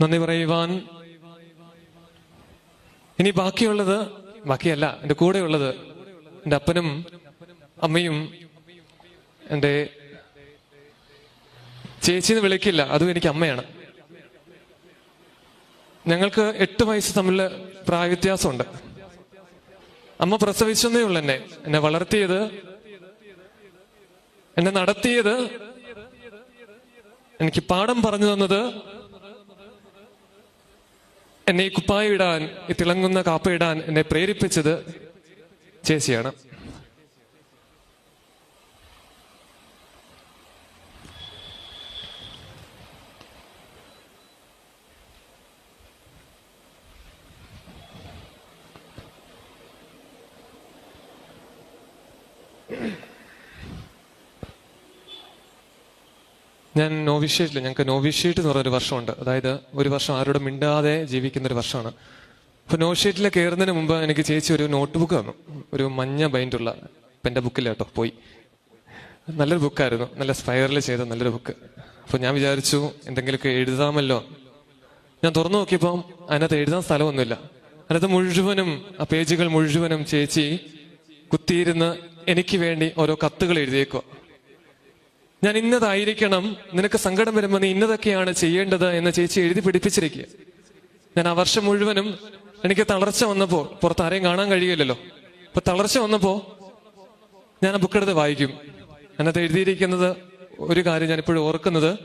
നന്ദി പറയുവാൻ. ഇനി ബാക്കിയുള്ളത് ബാക്കിയല്ല എന്റെ കൂടെയുള്ളത് എന്റെ അപ്പനും അമ്മയും എന്റെ ചേച്ചിന്ന് വിളിക്കില്ല അതും എനിക്ക് അമ്മയാണ്. ഞങ്ങൾക്ക് എട്ട് വയസ്സ് തമ്മിൽ പ്രായവ്യത്യാസമുണ്ട്. അമ്മ പ്രസവിച്ചെന്നേ ഉള്ളു എന്നെ. എന്നെ വളർത്തിയത് എന്നെ നടത്തിയത് എനിക്ക് പാഠം പറഞ്ഞു തന്നത് എന്നെ ഈ കുപ്പായ ഇടാൻ ഈ തിളങ്ങുന്ന കാപ്പയിടാൻ എന്നെ പ്രേരിപ്പിച്ചത് ചേച്ചിയാണ് ഞാൻ നോവിഷ്യേറ്റിൽ ഞങ്ങൾക്ക് നോവിഷ്യേറ്റ് എന്ന് പറഞ്ഞൊരു വർഷമുണ്ട്. അതായത് ഒരു വർഷം ആരോടും മിണ്ടാതെ ജീവിക്കുന്ന ഒരു വർഷമാണ്. അപ്പൊ നോവിഷ്യേറ്റിൽ കയറുന്നതിന് മുമ്പ് എനിക്ക് ചേച്ചി ഒരു നോട്ട് ബുക്ക് തന്നു. ഒരു മഞ്ഞ ബൈൻഡുള്ള എന്റെ ബുക്കിൽ കേട്ടോ പോയി. നല്ലൊരു ബുക്കായിരുന്നു നല്ല സ്പൈറൽ ചെയ്ത നല്ലൊരു ബുക്ക് അപ്പൊ ഞാൻ വിചാരിച്ചു എന്തെങ്കിലുമൊക്കെ എഴുതാമല്ലോ. ഞാൻ തുറന്നു നോക്കിയപ്പോൾ അതിനകത്ത് എഴുതാൻ സ്ഥലമൊന്നുമില്ല. അതിനകത്ത് മുഴുവനും ആ പേജുകൾ മുഴുവനും ചേച്ചി കുത്തിയിരുന്ന് എനിക്ക് വേണ്ടി ഓരോ കത്തുകൾ എഴുതിയേക്കുക ഞാൻ ഇന്നതായിരിക്കണം. നിനക്ക് സങ്കടം വരുമ്പോൾ നീ ഇന്നതൊക്കെയാണ് ചെയ്യേണ്ടത് എന്ന് ചേച്ചി എഴുതി പിടിപ്പിച്ചിരിക്കുക. ഞാൻ ആ വർഷം മുഴുവനും എനിക്ക് തളർച്ച വന്നപ്പോൾ പുറത്ത് ആരെയും കാണാൻ കഴിയില്ലല്ലോ. അപ്പൊ തളർച്ച വന്നപ്പോ ഞാൻ ആ ബുക്കെടുത്ത് വായിക്കും. അതിനകത്ത് എഴുതിയിരിക്കുന്നത് ഒരു കാര്യം ഞാൻ ഇപ്പോഴും ഓർക്കുന്നത്.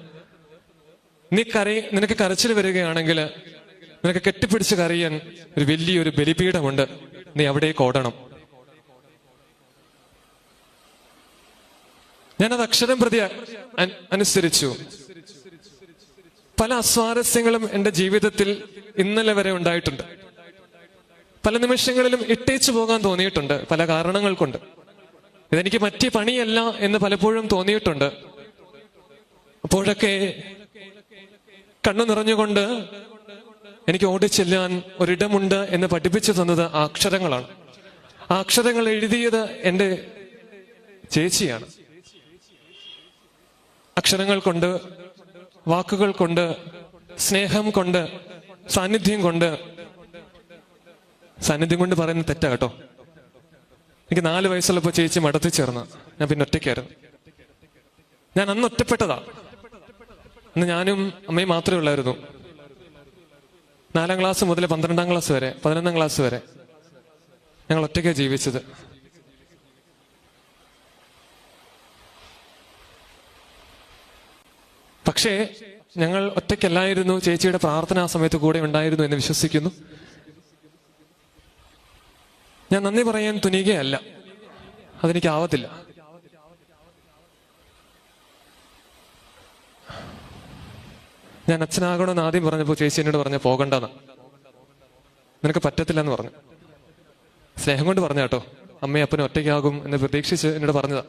നീ കരയി നിനക്ക് കരച്ചിൽ വരികയാണെങ്കിൽ നിനക്ക് കെട്ടിപ്പിടിച്ച് കരയാൻ ഒരു വലിയൊരു ബലിപീഠമുണ്ട്. നീ അവിടേക്ക് ഓടണം. ഞാനത് അക്ഷരം പ്രതി അനുസരിച്ചു. പല അസ്വാരസ്യങ്ങളും എന്റെ ജീവിതത്തിൽ ഇന്നലെ വരെ ഉണ്ടായിട്ടുണ്ട്. പല നിമിഷങ്ങളിലും ഇട്ടേച്ചു പോകാൻ തോന്നിയിട്ടുണ്ട് പല കാരണങ്ങൾ കൊണ്ട്. ഇതെനിക്ക് പറ്റിയ പണിയല്ല എന്ന് പലപ്പോഴും തോന്നിയിട്ടുണ്ട്. അപ്പോഴൊക്കെ കണ്ണു നിറഞ്ഞുകൊണ്ട് എനിക്ക് ഓടിച്ചെല്ലാൻ ഒരിടമുണ്ട് എന്ന് പഠിപ്പിച്ചു തന്നത് അക്ഷരങ്ങളാണ്. ആ അക്ഷരങ്ങൾ എഴുതിയത് എന്റെ ചേച്ചിയാണ്. അക്ഷരങ്ങൾ കൊണ്ട് വാക്കുകൾ കൊണ്ട് സ്നേഹം കൊണ്ട് സാന്നിധ്യം കൊണ്ട്. സാന്നിധ്യം കൊണ്ട് പറയുന്നത് തെറ്റാ കേട്ടോ. എനിക്ക് നാല് വയസ്സുള്ളപ്പോ ചേച്ചി മടത്തി ചേർന്ന്. ഞാൻ പിന്നെ ഒറ്റയ്ക്കായിരുന്നു. ഞാൻ അന്ന് ഒറ്റപ്പെട്ടതാ. അന്ന് ഞാനും അമ്മയും മാത്രമേ ഉള്ളായിരുന്നു. നാലാം ക്ലാസ് മുതൽ പന്ത്രണ്ടാം ക്ലാസ് വരെ പതിനൊന്നാം ക്ലാസ് വരെ ഞങ്ങൾ ഒറ്റയ്ക്കാണ് ജീവിച്ചത്. പക്ഷേ ഞങ്ങൾ ഒറ്റയ്ക്കല്ലായിരുന്നു ചേച്ചിയുടെ പ്രാർത്ഥന ആ സമയത്ത് കൂടെ ഉണ്ടായിരുന്നു എന്ന് വിശ്വസിക്കുന്നു. ഞാൻ നന്ദി പറയാൻ തുനിയുകയല്ല. അതെനിക്ക് ആവത്തില്ല ഞാൻ അച്ഛനാകണമെന്ന് ആദ്യം പറഞ്ഞപ്പോൾ ചേച്ചി എന്നോട് പറഞ്ഞ പോകണ്ടെന്ന്. നിനക്ക് പറ്റത്തില്ല എന്ന് പറഞ്ഞു. സ്നേഹം കൊണ്ട് പറഞ്ഞ കേട്ടോ. അമ്മയും അപ്പനും ഒറ്റയ്ക്കാകും എന്ന് പ്രതീക്ഷിച്ച് എന്നോട് പറഞ്ഞതാ.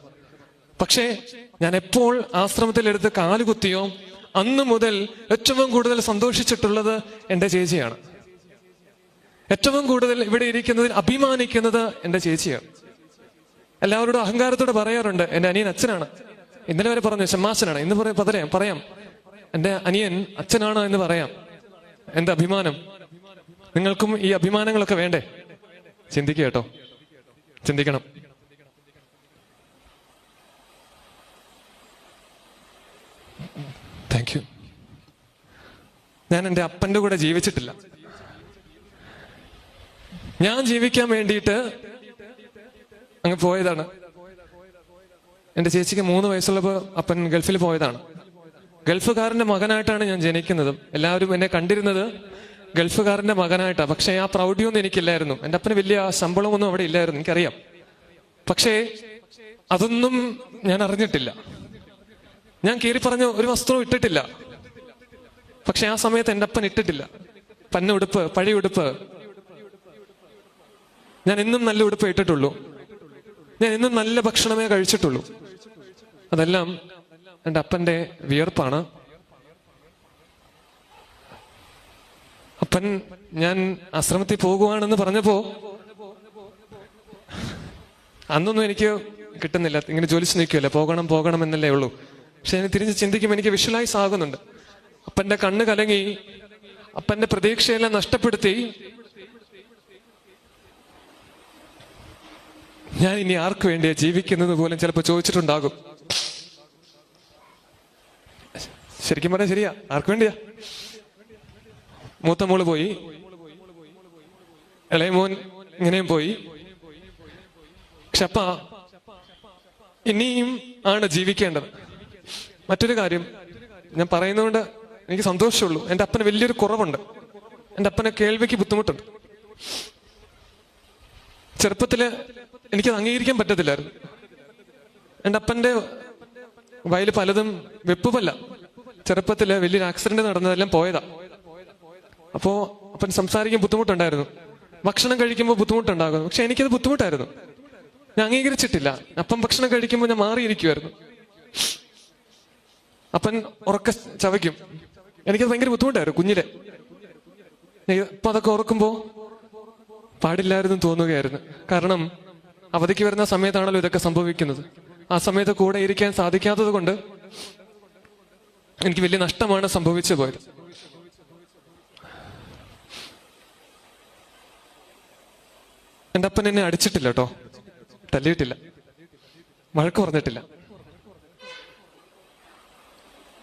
പക്ഷേ ഞാൻ എപ്പോൾ ആശ്രമത്തിൽ ആശ്രമത്തിലെടുത്ത് കാലുകുത്തിയോ അന്ന് മുതൽ ഏറ്റവും കൂടുതൽ സന്തോഷിച്ചിട്ടുള്ളത് എന്റെ ചേച്ചിയാണ്. ഏറ്റവും കൂടുതൽ ഇവിടെ ഇരിക്കുന്നതിൽ അഭിമാനിക്കുന്നത് എന്റെ ചേച്ചിയാണ്. എല്ലാവരോടും അഹങ്കാരത്തോടെ പറയാറുണ്ട് എന്റെ അനിയൻ അച്ഛനാണ്. ഇന്നലെ വരെ പറഞ്ഞു ഷമ്മാശനാണ് ഇന്ന് പറയാം പറയാം പറയാം. എന്റെ അനിയൻ അച്ഛനാണ് എന്ന് പറയാം. എന്റെ അഭിമാനം? നിങ്ങൾക്കും ഈ അഭിമാനങ്ങളൊക്കെ വേണ്ടേ? ചിന്തിക്കുക കേട്ടോ. ചിന്തിക്കണം താങ്ക് യു ഞാൻ എന്റെ അപ്പന്റെ കൂടെ ജീവിച്ചിട്ടില്ല. ഞാൻ ജീവിക്കാൻ വേണ്ടിയിട്ട് അങ്ങ് പോയതാണ്. എന്റെ ചേച്ചിക്ക് മൂന്ന് വയസ്സുള്ളപ്പോൾ അപ്പൻ ഗൾഫിൽ പോയതാണ്. ഗൾഫുകാരന്റെ മകനായിട്ടാണ് ഞാൻ ജനിക്കുന്നത്. എല്ലാവരും എന്നെ കണ്ടിരുന്നത് ഗൾഫുകാരന്റെ മകനായിട്ടാണ് പക്ഷേ ആ പ്രൗഢിയൊന്നും എനിക്കില്ലായിരുന്നു. എന്റെ അപ്പന് വലിയ ശമ്പളമൊന്നും അവിടെ ഇല്ലായിരുന്നു എനിക്കറിയാം. പക്ഷേ അതൊന്നും ഞാൻ അറിഞ്ഞിട്ടില്ല. ഞാൻ കീറി പറഞ്ഞ ഒരു വസ്ത്രവും ഇട്ടിട്ടില്ല. പക്ഷെ ആ സമയത്ത് എന്റെ അപ്പൻ ഇട്ടിട്ടില്ല. പന്ന ഉടുപ്പ് പഴയ ഉടുപ്പ്. ഞാൻ ഇന്നും നല്ല ഉടുപ്പ് ഇട്ടിട്ടുള്ളൂ. ഞാൻ ഇന്നും നല്ല ഭക്ഷണമേ കഴിച്ചിട്ടുള്ളൂ. അതെല്ലാം എന്റെ അപ്പന്റെ വിയർപ്പാണ്. അപ്പൻ ഞാൻ ആശ്രമത്തിൽ പോകുവാണെന്ന് പറഞ്ഞപ്പോ അന്നൊന്നും എനിക്ക് കിട്ടുന്നില്ല. ഇങ്ങനെ ജോലി നിൽക്കുമല്ലേ പോകണം പോകണം എന്നല്ലേ ഉള്ളൂ. പക്ഷെ ഞാൻ തിരിഞ്ഞ് ചിന്തിക്കുമ്പോൾ എനിക്ക് വിഷ്വലൈസ് ആകുന്നുണ്ട്. അപ്പന്റെ കണ്ണ് കലങ്ങി അപ്പന്റെ പ്രതീക്ഷയെല്ലാം നഷ്ടപ്പെടുത്തി. ഞാൻ ഇനി ആർക്ക് വേണ്ടിയാ ജീവിക്കുന്നത് പോലും ചിലപ്പോൾ ചോദിച്ചിട്ടുണ്ടാകും. ശരിക്കും പറഞ്ഞാൽ ശരിയാ. ആർക്ക് വേണ്ടിയാ? മൂത്ത മോൾ പോയി. ഇളയമോൻ ഇങ്ങനെയും പോയി. പക്ഷെ ഇനിയും ആണ് ജീവിക്കേണ്ടത്. മറ്റൊരു കാര്യം ഞാൻ പറയുന്നതുകൊണ്ട് എനിക്ക് സന്തോഷമുള്ളൂ. എന്റെ അപ്പന് വലിയൊരു കുറവുണ്ട്. എന്റെ അപ്പനെ കേൾവിക്ക് ബുദ്ധിമുട്ടുണ്ട്. ചെറുപ്പത്തിൽ എനിക്കത് അംഗീകരിക്കാൻ പറ്റത്തില്ലായിരുന്നു. എന്റെ അപ്പന്റെ വയൽ പലതും വെപ്പുമല്ല ചെറുപ്പത്തിൽ വലിയൊരു ആക്സിഡന്റ് നടന്നതെല്ലാം പോയതാ. അപ്പോ അപ്പൻ സംസാരിക്കാൻ ബുദ്ധിമുട്ടുണ്ടായിരുന്നു. ഭക്ഷണം കഴിക്കുമ്പോൾ ബുദ്ധിമുട്ടുണ്ടാകുന്നു പക്ഷെ എനിക്കത് ബുദ്ധിമുട്ടായിരുന്നു. ഞാൻ അംഗീകരിച്ചിട്ടില്ല. അപ്പം ഭക്ഷണം കഴിക്കുമ്പോൾ ഞാൻ മാറിയിരിക്കുമായിരുന്നു അപ്പൻ ഉറക്ക ചവയ്ക്കും. എനിക്കത് ഭയങ്കര ബുദ്ധിമുട്ടായിരുന്നു കുഞ്ഞിലെ. ഇപ്പൊ അതൊക്കെ ഓർക്കുമ്പോ പാടില്ലായിരുന്നു തോന്നുകയായിരുന്നു. കാരണം അവധിക്ക് വരുന്ന സമയത്താണല്ലോ ഇതൊക്കെ സംഭവിക്കുന്നത്. ആ സമയത്ത് കൂടെ ഇരിക്കാൻ സാധിക്കാത്തത് കൊണ്ട് എനിക്ക് വലിയ നഷ്ടമാണ് സംഭവിച്ചു പോയത്. എന്റെ അപ്പൻ എന്നെ അടിച്ചിട്ടില്ല കേട്ടോ. തല്ലിയിട്ടില്ല. വഴക്ക് പറഞ്ഞിട്ടില്ല.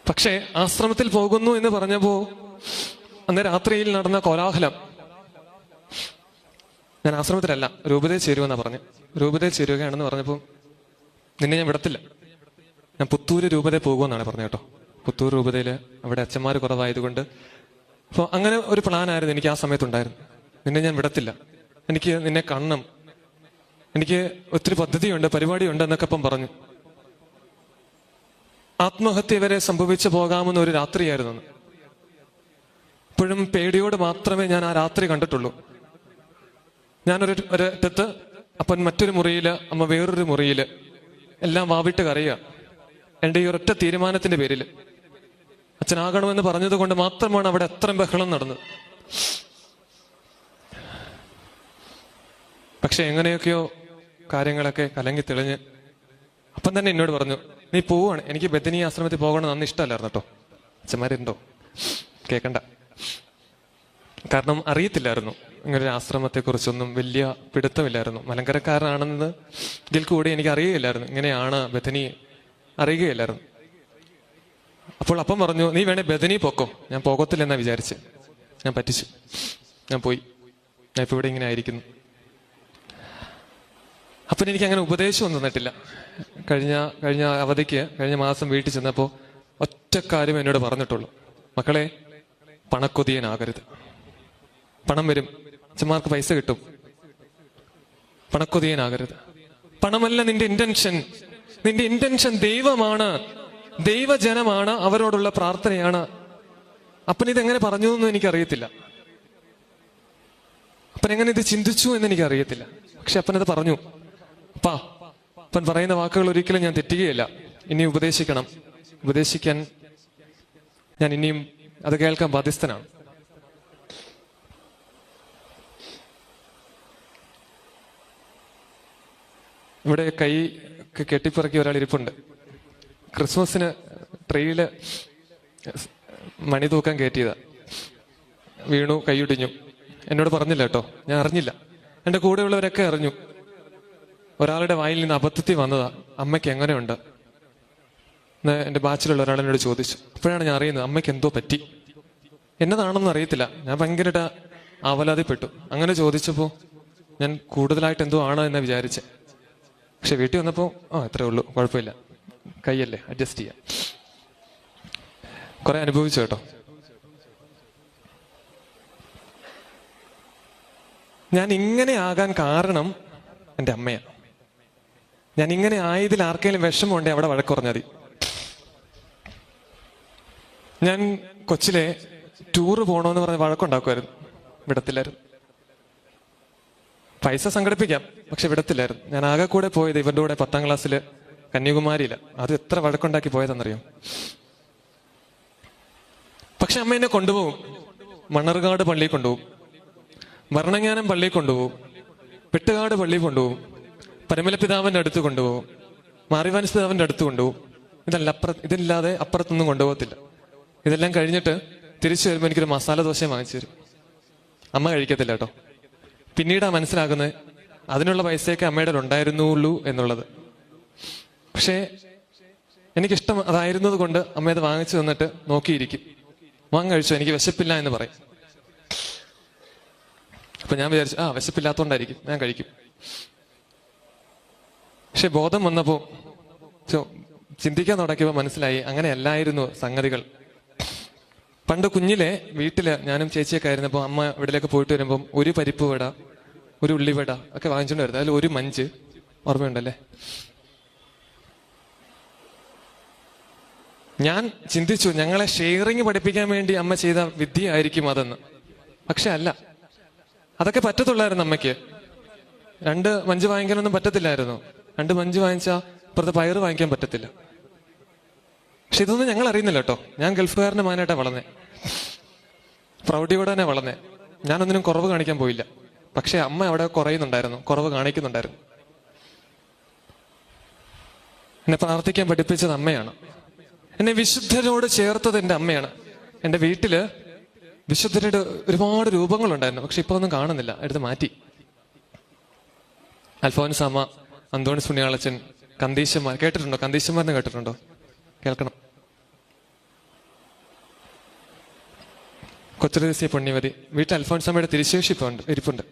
പക്ഷേ ആശ്രമത്തിൽ പോകുന്നു എന്ന് പറഞ്ഞപ്പോ അന്ന് രാത്രിയിൽ നടന്ന കോലാഹലം. ഞാൻ ആശ്രമത്തിലല്ല രൂപതയിൽ ചേരുമെന്നാ പറഞ്ഞു. രൂപതയിൽ ചേരുകയാണെന്ന് പറഞ്ഞപ്പോൾ നിന്നെ ഞാൻ വിടത്തില്ല. ഞാൻ പുത്തൂര് രൂപതയിൽ പോകുമെന്നാണ് പറഞ്ഞു കേട്ടോ. പുത്തൂർ രൂപതയിൽ അവിടെ അച്ഛന്മാർ കുറവായതുകൊണ്ട്. അപ്പോൾ അങ്ങനെ ഒരു പ്ലാൻ ആയിരുന്നു എനിക്ക് ആ സമയത്തുണ്ടായിരുന്നു നിന്നെ ഞാൻ വിടത്തില്ല. എനിക്ക് നിന്നെ കാണണം. എനിക്ക് ഒത്തിരി പദ്ധതിയുണ്ട് പരിപാടിയുണ്ട് എന്നൊക്കെ ഇപ്പം പറഞ്ഞു. ആത്മഹത്യ വരെ സംഭവിച്ചു പോകാമെന്ന ഒരു രാത്രിയായിരുന്നു. ഇപ്പോഴും പേടിയോട് മാത്രമേ ഞാൻ ആ രാത്രി കണ്ടിട്ടുള്ളൂ. ഞാനൊരു ഒരറ്റത്ത് അപ്പൻ മറ്റൊരു മുറിയിൽ അമ്മ വേറൊരു മുറിയിൽ എല്ലാം വാവിട്ട് കരയുക. എന്റെ ഈ ഒരൊറ്റ തീരുമാനത്തിന്റെ പേരിൽ അച്ഛനാകണമെന്ന് പറഞ്ഞത് കൊണ്ട് മാത്രമാണ് അവിടെ അത്രയും ബഹളം നടന്നത്. പക്ഷെ എങ്ങനെയൊക്കെയോ കാര്യങ്ങളൊക്കെ കലങ്ങി തെളിഞ്ഞ് അപ്പം തന്നെ എന്നോട് പറഞ്ഞു നീ പോവാണ്. എനിക്ക് ബദനി ആശ്രമത്തിൽ പോകണം അന്ന് ഇഷ്ടമല്ലായിരുന്നു കേട്ടോ. അച്ഛന്മാരുണ്ടോ കേക്കണ്ട. കാരണം അറിയത്തില്ലായിരുന്നു. ഇങ്ങനെ ഒരു ആശ്രമത്തെ കുറിച്ചൊന്നും വലിയ പിടുത്തമില്ലായിരുന്നു. മലങ്കരക്കാരനാണെന്ന് ഇതിൽ കൂടി എനിക്ക് അറിയുകയില്ലായിരുന്നു. ഇങ്ങനെയാണ് ബദനി അറിയുകയില്ലായിരുന്നു. അപ്പോൾ അപ്പം പറഞ്ഞു നീ വേണേ ബദനി പൊക്കോ. ഞാൻ പോകത്തില്ലെന്നാ വിചാരിച്ച്. ഞാൻ പറ്റിച്ചു. ഞാൻ പോയി. ഞാൻ ഇപ്പൊ ഇവിടെ ഇങ്ങനെ ആയിരിക്കുന്നു. അപ്പൻ എനിക്ക് അങ്ങനെ ഉപദേശമൊന്നും തന്നിട്ടില്ല. കഴിഞ്ഞ കഴിഞ്ഞ അവധിക്ക് കഴിഞ്ഞ മാസം വീട്ടിൽ ചെന്നപ്പോ ഒറ്റ കാര്യം എന്നോട് പറഞ്ഞിട്ടുള്ളൂ. മക്കളെ പണക്കൊതിയനാകരുത്. പണം വരും അച്ഛന്മാർക്ക് പൈസ കിട്ടും. പണക്കൊതിയനാകരുത്. പണമല്ല നിന്റെ ഇന്റൻഷൻ നിന്റെ ഇന്റൻഷൻ ദൈവമാണ്. ദൈവജനമാണ് അവരോടുള്ള പ്രാർത്ഥനയാണ്. അപ്പൻ ഇതെങ്ങനെ പറഞ്ഞു എന്നും എനിക്കറിയത്തില്ല. അപ്പൻ എങ്ങനെ ഇത് ചിന്തിച്ചു എന്ന് എനിക്കറിയത്തില്ല. പക്ഷെ അപ്പനത് പറഞ്ഞു. അപ്പാ അപ്പൻ പറയുന്ന വാക്കുകൾ ഒരിക്കലും ഞാൻ തെറ്റുകയില്ല. ഇനി ഉപദേശിക്കണം. ഉപദേശിക്കാൻ ഞാൻ ഇനിയും അത് കേൾക്കാൻ ബാധ്യസ്ഥനാണ്. ഇവിടെ കൈ കെട്ടിപ്പിറക്കി ഒരാൾ ഇരിപ്പുണ്ട്. ക്രിസ്മസിന് ട്രെയിൽ മണി തൂക്കാൻ കയറ്റിയതാ. വീണു കൈയൊടിഞ്ഞു എന്നോട് പറഞ്ഞില്ല കേട്ടോ. ഞാൻ അറിഞ്ഞില്ല. എന്റെ കൂടെയുള്ളവരൊക്കെ അറിഞ്ഞു. ഒരാളുടെ വായിൽ നിന്ന് അബദ്ധത്തിൽ വന്നതാ. അമ്മയ്ക്ക് എങ്ങനെയുണ്ട്? എന്റെ ബാച്ചിലുള്ള ഒരാൾ എന്നോട് ചോദിച്ചു. അപ്പോഴാണ് ഞാൻ അറിയുന്നത് അമ്മയ്ക്ക് എന്തോ പറ്റി. എന്നതാണെന്ന് അറിയത്തില്ല. ഞാൻ ഭയങ്കരമായിട്ട് അവലാതിപ്പെട്ടു അങ്ങനെ ചോദിച്ചപ്പോ ഞാൻ കൂടുതലായിട്ട് എന്തോ ആണോ എന്ന് വിചാരിച്ചെ. പക്ഷെ വീട്ടിൽ വന്നപ്പോ ആ അത്രേ ഉള്ളൂ. കുഴപ്പമില്ല. കൈയല്ലേ? അഡ്ജസ്റ്റ് ചെയ്യാം. കുറെ അനുഭവിച്ചു കേട്ടോ. ഞാൻ ഇങ്ങനെ ആകാൻ കാരണം എന്റെ അമ്മയാണ്. ഞാൻ ഇങ്ങനെ ആയതിൽ ആർക്കെങ്കിലും വിഷമമുണ്ടെങ്കിൽ അവിടെ വഴക്ക് മതി. ഞാൻ കൊച്ചിലെ ടൂറ് പോകണമെന്ന് പറഞ്ഞ് വഴക്കുണ്ടാക്കുമായിരുന്നു വിടത്തില്ലായിരുന്നു. പൈസ സംഘടിപ്പിക്കാം പക്ഷെ വിടത്തില്ലായിരുന്നു. ഞാൻ ആകെ കൂടെ പോയത് ഇവരുടെ കൂടെ പത്താം ക്ലാസ്സിൽ കന്യാകുമാരിയില്ല അത് എത്ര വഴക്കുണ്ടാക്കി പോയതെന്നറിയോ? പക്ഷെ അമ്മ എന്നെ കൊണ്ടുപോകും. മണ്ണർകാട് പള്ളിയിൽ കൊണ്ടുപോകും. ഭരണങ്ങാനം പള്ളിയിൽ കൊണ്ടുപോകും. വെട്ടുകാട് പള്ളിയിൽ കൊണ്ടുപോകും. പരമല പിതാവിന്റെ അടുത്ത് കൊണ്ടുപോകും. മാറിവാൻസ് പിതാവിന്റെ അടുത്ത് കൊണ്ടുപോകും. ഇതല്ല അപ്പുറ ഇതില്ലാതെ അപ്പുറത്തൊന്നും കൊണ്ടുപോകത്തില്ല. ഇതെല്ലാം കഴിഞ്ഞിട്ട് തിരിച്ചു വരുമ്പോൾ എനിക്കൊരു മസാല ദോശ വാങ്ങിച്ചു തരും. അമ്മ കഴിക്കത്തില്ല കേട്ടോ. പിന്നീടാ മനസ്സിലാകുന്നത് അതിനുള്ള പൈസയൊക്കെ അമ്മയുടെ ഉണ്ടായിരുന്നുള്ളൂ എന്നുള്ളത്. പക്ഷേ എനിക്കിഷ്ടം അതായിരുന്നത് കൊണ്ട് അമ്മ അത് വാങ്ങിച്ചു തന്നിട്ട് നോക്കിയിരിക്കും. വാങ്ങ കഴിച്ചു? എനിക്ക് വിശപ്പില്ല എന്ന് പറയും. അപ്പൊ ഞാൻ വിചാരിച്ചു ആ വിശപ്പില്ലാത്തോണ്ടായിരിക്കും. ഞാൻ കഴിക്കും. പക്ഷെ ബോധം വന്നപ്പോ ചിന്തിക്കാൻ തുടങ്ങിയപ്പോൾ മനസ്സിലായി അങ്ങനെ അങ്ങനെയല്ലായിരുന്നു സംഗതികൾ. പണ്ട് കുഞ്ഞിലെ വീട്ടിൽ ഞാനും ചേച്ചിയൊക്കെ ആയിരുന്നപ്പോ അമ്മ ഇവിടേക്ക് പോയിട്ട് വരുമ്പോൾ ഒരു പരിപ്പ് വട ഒരു ഉള്ളിവട ഒക്കെ വാങ്ങിച്ചോണ്ട് വരുന്നത്. അതിൽ ഒരു മഞ്ച്. ഓർമ്മയുണ്ടല്ലേ? ഞാൻ ചിന്തിച്ചു ഞങ്ങളെ ഷെയറിങ് പഠിപ്പിക്കാൻ വേണ്ടി അമ്മ ചെയ്ത വിദ്യ ആയിരിക്കും അതെന്ന്. പക്ഷെ അല്ല. അതൊക്കെ പറ്റത്തുള്ളായിരുന്നു അമ്മയ്ക്ക്. രണ്ട് മഞ്ച് വാങ്ങിക്കാനൊന്നും പറ്റത്തില്ലായിരുന്നു. രണ്ട് മഞ്ച് വാങ്ങിച്ചാൽ ഇപ്പുറത്തെ പയറ് വാങ്ങിക്കാൻ പറ്റത്തില്ല. പക്ഷെ ഇതൊന്നും ഞങ്ങൾ അറിയുന്നില്ല കേട്ടോ. ഞാൻ ഗൾഫുകാരന്റെ മാനായിട്ടാ വളർന്നേ. പ്രൗഢിയോടെ തന്നെ വളർന്നേ. ഞാനൊന്നിനും കുറവ് കാണിക്കാൻ പോയില്ല. പക്ഷെ അമ്മ അവിടെ കുറയുന്നുണ്ടായിരുന്നു. കുറവ് കാണിക്കുന്നുണ്ടായിരുന്നു. എന്നെ പ്രാർത്ഥിക്കാൻ പഠിപ്പിച്ചത് അമ്മയാണ്. എന്നെ വിശുദ്ധരോട് ചേർത്തത് എന്റെ അമ്മയാണ്. എന്റെ വീട്ടിൽ വിശുദ്ധരുടെ ഒരുപാട് രൂപങ്ങളുണ്ടായിരുന്നു. പക്ഷെ ഇപ്പൊ ഒന്നും കാണുന്നില്ല. എടുത്ത് മാറ്റി. അൽഫോൻസ് അമ്മ അന്തോണിസ് സുണിയാളച്ചൻ കന്തീശന്മാർ കേട്ടിട്ടുണ്ടോ? കന്തീശന്മാരെന്ന് കേട്ടിട്ടുണ്ടോ? കേൾക്കണം. കൊച്ചുരഹസ്യ പുണ്യവതി വീട്ടിൽ തിരുശേഷിപ്പ് ഉണ്ട് ഇരിപ്പുണ്ട്.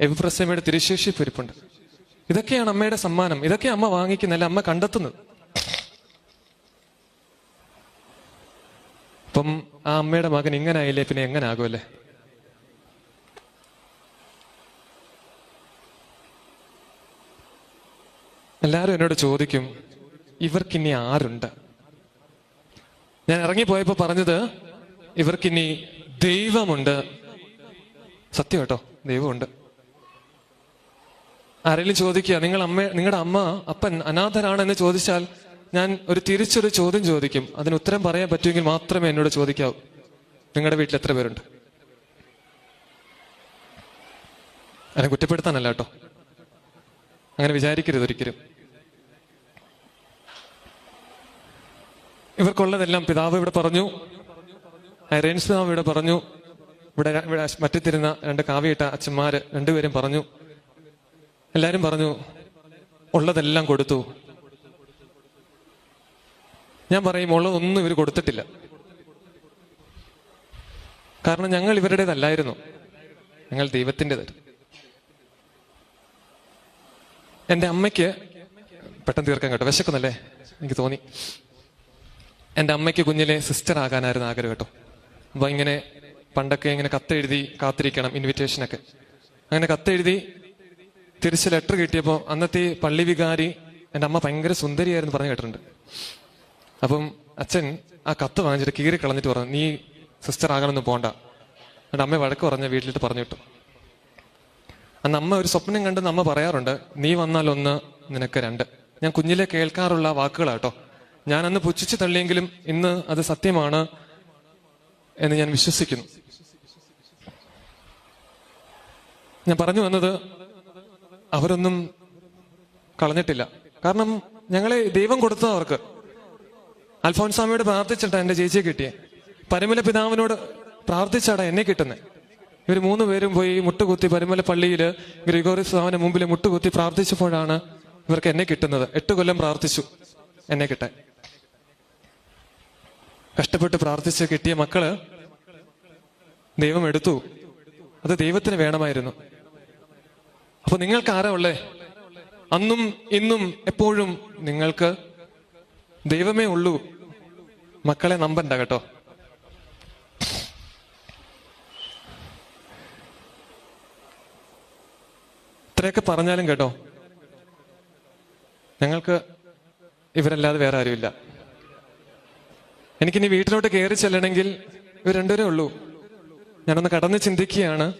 എബിപ്രസമ്മയുടെ തിരുശേഷിപ്പ് ഇരിപ്പുണ്ട്. ഇതൊക്കെയാണ് അമ്മയുടെ സമ്മാനം. ഇതൊക്കെ അമ്മ വാങ്ങിക്കുന്നല്ല അമ്മ കണ്ടെത്തുന്നത്? അപ്പം ആ അമ്മയുടെ മകൻ ഇങ്ങനെ ആയില്ലേ പിന്നെ എങ്ങനെ ആകുമല്ലേ എല്ലാവരും എന്നോട് ചോദിക്കും ഇവർക്കിനി ആരുണ്ട്? ഞാൻ ഇറങ്ങിപ്പോയപ്പോ പറഞ്ഞത് ഇവർക്കിനി ദൈവമുണ്ട്. സത്യം കേട്ടോ ദൈവമുണ്ട്. ആരെങ്കിലും ചോദിക്കുക നിങ്ങൾ അമ്മ നിങ്ങളുടെ അമ്മ അപ്പൻ അനാഥരാണെന്ന് ചോദിച്ചാൽ ഞാൻ ഒരു തിരിച്ചൊരു ചോദ്യം ചോദിക്കും. അതിന് ഉത്തരം പറയാൻ പറ്റുമെങ്കിൽ മാത്രമേ എന്നോട് ചോദിക്കാവൂ. നിങ്ങളുടെ വീട്ടിൽ എത്ര പേരുണ്ട്? അതിനെ കുറ്റപ്പെടുത്താനല്ല കേട്ടോ. അങ്ങനെ വിചാരിക്കരുത് ഒരിക്കലും. ഇവർക്കുള്ളതെല്ലാം പിതാവ് ഇവിടെ പറഞ്ഞു. റേൻസ് പിതാവ് ഇവിടെ പറഞ്ഞു. ഇവിടെ ഇവിടെ മറ്റെത്തിരുന്ന രണ്ട് കാവ്യയിട്ട അച്ഛന്മാര് രണ്ടുപേരും പറഞ്ഞു. എല്ലാരും പറഞ്ഞു ഉള്ളതെല്ലാം കൊടുത്തു. ഞാൻ പറയും ഉള്ളതൊന്നും ഇവർ കൊടുത്തിട്ടില്ല. കാരണം ഞങ്ങൾ ഇവരുടേതല്ലായിരുന്നു. ഞങ്ങൾ ദൈവത്തിന്റെതായിരുന്നു എന്റെ അമ്മയ്ക്ക് പെട്ടെന്ന് തീർക്കാൻ കേട്ടോ. വിശക്കുന്നല്ലേ? എനിക്ക് തോന്നി. എന്റെ അമ്മയ്ക്ക് കുഞ്ഞിലെ സിസ്റ്റർ ആകാനായിരുന്നു ആഗ്രഹം കേട്ടോ. അപ്പൊ ഇങ്ങനെ പണ്ടൊക്കെ ഇങ്ങനെ കത്തെഴുതി കാത്തിരിക്കണം ഇൻവിറ്റേഷനൊക്കെ അങ്ങനെ കത്തെഴുതി തിരിച്ച് ലെറ്റർ കിട്ടിയപ്പോൾ അന്നത്തെ പള്ളി വികാരി എന്റെ അമ്മ ഭയങ്കര സുന്ദരിയായിരുന്നു പറഞ്ഞു കേട്ടിട്ടുണ്ട്. അപ്പം അച്ഛൻ ആ കത്ത് വാങ്ങിച്ചിട്ട് കീറി കളഞ്ഞിട്ട് പറഞ്ഞു നീ സിസ്റ്റർ ആകണമെന്ന് പോണ്ട. എന്റെ അമ്മ വഴക്ക് പറഞ്ഞ വീട്ടിലിട്ട് പറഞ്ഞു കിട്ടും. അന്ന് അമ്മ ഒരു സ്വപ്നം കണ്ടെന്ന് അമ്മ പറയാറുണ്ട് നീ വന്നാൽ ഒന്ന് നിനക്ക് രണ്ട്. ഞാൻ കുഞ്ഞിലെ കേൾക്കാറുള്ള വാക്കുകളാട്ടോ ഞാൻ അന്ന് പുച്ഛിച്ചു തള്ളിയെങ്കിലും ഇന്ന് അത് സത്യമാണ് എന്ന് ഞാൻ വിശ്വസിക്കുന്നു. ഞാൻ പറഞ്ഞു വന്നത് അവരൊന്നും കളഞ്ഞിട്ടില്ല. കാരണം ഞങ്ങളെ ദൈവം കൊടുത്ത അവർക്ക്. അൽഫോൻസ്വാമിയോട് പ്രാർത്ഥിച്ചിട്ടാ എന്റെ ചേച്ചിയെ കിട്ടിയേ. പരിമല പിതാവിനോട് പ്രാർത്ഥിച്ചാടാ എന്നെ കിട്ടുന്നത് ഇവർ മൂന്ന് പേരും പോയി മുട്ടുകുത്തി പരിമല പള്ളിയിൽ ഗ്രിഗോറി സ്വാമിന് മുമ്പിൽ മുട്ടുകുത്തി പ്രാർത്ഥിച്ചപ്പോഴാണ് ഇവർക്ക് എന്നെ കിട്ടുന്നത്. എട്ട് കൊല്ലം പ്രാർത്ഥിച്ചു എന്നെ കിട്ടാൻ. കഷ്ടപ്പെട്ട് പ്രാർത്ഥിച്ച് കിട്ടിയ മക്കൾ ദൈവം എടുത്തു. അത് ദൈവത്തിന് വേണമായിരുന്നു. അപ്പൊ നിങ്ങൾക്ക് ആരാ ഉള്ളേ? അന്നും ഇന്നും എപ്പോഴും നിങ്ങൾക്ക് ദൈവമേ ഉള്ളൂ. മക്കളെ നമ്പണ്ട കേട്ടോ. ഇത്രയൊക്കെ പറഞ്ഞാലും കേട്ടോ. ഞങ്ങൾക്ക് ഇവരല്ലാതെ വേറെ ആരുമില്ല. എനിക്കിനി വീട്ടിലോട്ട് കയറി ചെല്ലണമെങ്കിൽ ഇവർ രണ്ടുപേരേ ഉള്ളൂ. ഞാനൊന്ന് കടന്ന് ചിന്തിക്കുകയാണ്.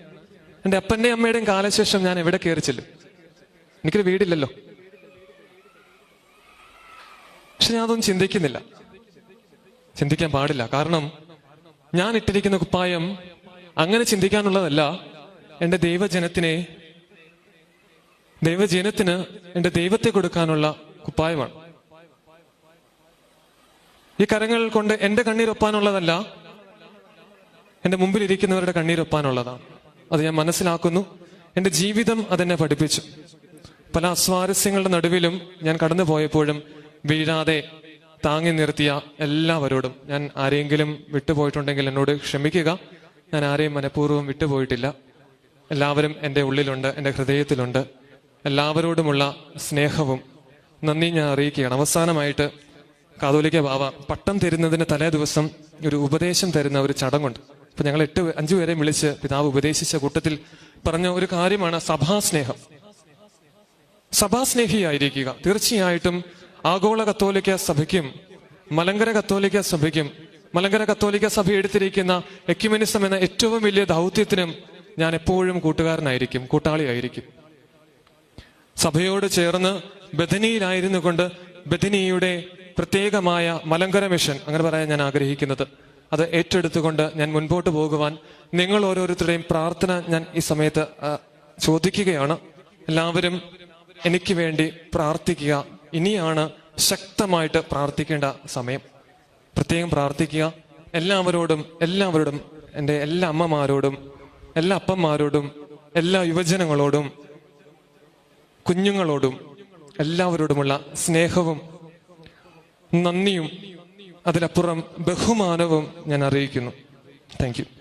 എന്റെ അപ്പന്റെയും അമ്മയുടെയും കാലശേഷം ഞാൻ എവിടെ കയറി ചെല്ലും? എനിക്കൊരു വീടില്ലല്ലോ. പക്ഷെ ഞാൻ അതൊന്നും ചിന്തിക്കുന്നില്ല. ചിന്തിക്കാൻ പാടില്ല. കാരണം ഞാൻ ഇട്ടിരിക്കുന്ന കുപ്പായം അങ്ങനെ ചിന്തിക്കാനുള്ളതല്ല. എന്റെ ദൈവജനത്തിനെ ദൈവജനത്തിന് എന്റെ ദൈവത്തെ കൊടുക്കാനുള്ള കുപ്പായമാണ്. ഈ കരങ്ങൾ കൊണ്ട് എന്റെ കണ്ണീരൊപ്പാനുള്ളതല്ല എന്റെ മുമ്പിൽ ഇരിക്കുന്നവരുടെ കണ്ണീരൊപ്പാനുള്ളതാണ്. അത് ഞാൻ മനസ്സിലാക്കുന്നു. എന്റെ ജീവിതം അതെന്നെ പഠിപ്പിച്ചു. പല അസ്വാരസ്യങ്ങളുടെ നടുവിലും ഞാൻ കടന്നു പോയപ്പോഴും വീഴാതെ താങ്ങി നിർത്തിയ എല്ലാവരോടും ഞാൻ ആരെങ്കിലും വിട്ടുപോയിട്ടുണ്ടെങ്കിൽ എന്നോട് ക്ഷമിക്കുക. ഞാൻ ആരെയും മനഃപൂർവം വിട്ടുപോയിട്ടില്ല. എല്ലാവരും എന്റെ ഉള്ളിലുണ്ട് എന്റെ ഹൃദയത്തിലുണ്ട്. എല്ലാവരോടുമുള്ള സ്നേഹവും നന്ദി ഞാൻ അറിയിക്കുകയാണ്. അവസാനമായിട്ട് കാതോലിക്ക ബാബ പട്ടം തരുന്നതിന് തലേ ദിവസം ഒരു ഉപദേശം തരുന്ന ഒരു ചടങ്ങുണ്ട്. അപ്പൊ ഞങ്ങൾ എട്ട് അഞ്ചു പേരെ വിളിച്ച് പിതാവ് ഉപദേശിച്ച കൂട്ടത്തിൽ പറഞ്ഞ ഒരു കാര്യമാണ് സഭാസ്നേഹം. സഭാസ്നേഹിയായിരിക്കുക. തീർച്ചയായിട്ടും ആഗോള കത്തോലിക്ക സഭയ്ക്കും മലങ്കര കത്തോലിക്ക സഭയ്ക്കും മലങ്കര കത്തോലിക്ക സഭ എടുത്തിരിക്കുന്ന എക്യുമനിസം എന്ന ഏറ്റവും വലിയ ദൗത്യത്തിനും ഞാൻ എപ്പോഴും കൂട്ടുകാരനായിരിക്കും കൂട്ടാളിയായിരിക്കും. സഭയോട് ചേർന്ന് ബഥനിയിലായിരുന്നു കൊണ്ട് ബദനിയുടെ പ്രത്യേകമായ മലങ്കര മിഷൻ അങ്ങനെ പറയാൻ ഞാൻ ആഗ്രഹിക്കുന്നത്. അത് ഏറ്റെടുത്തുകൊണ്ട് ഞാൻ മുൻപോട്ട് പോകുവാൻ നിങ്ങൾ ഓരോരുത്തരുടെയും പ്രാർത്ഥന ഞാൻ ഈ സമയത്ത് ചോദിക്കുകയാണ്. എല്ലാവരും എനിക്ക് വേണ്ടി പ്രാർത്ഥിക്കുക. ഇനിയാണ് ശക്തമായിട്ട് പ്രാർത്ഥിക്കേണ്ട സമയം. പ്രത്യേകം പ്രാർത്ഥിക്കുക. എല്ലാവരോടും എല്ലാവരോടും എന്റെ എല്ലാ അമ്മമാരോടും എല്ലാ അപ്പന്മാരോടും എല്ലാ യുവജനങ്ങളോടും കുഞ്ഞുങ്ങളോടും എല്ലാവരോടുമുള്ള സ്നേഹവും നന്ദിയും അതിലപ്പുറം ബഹുമാനവും ഞാൻ അറിയിക്കുന്നു. താങ്ക്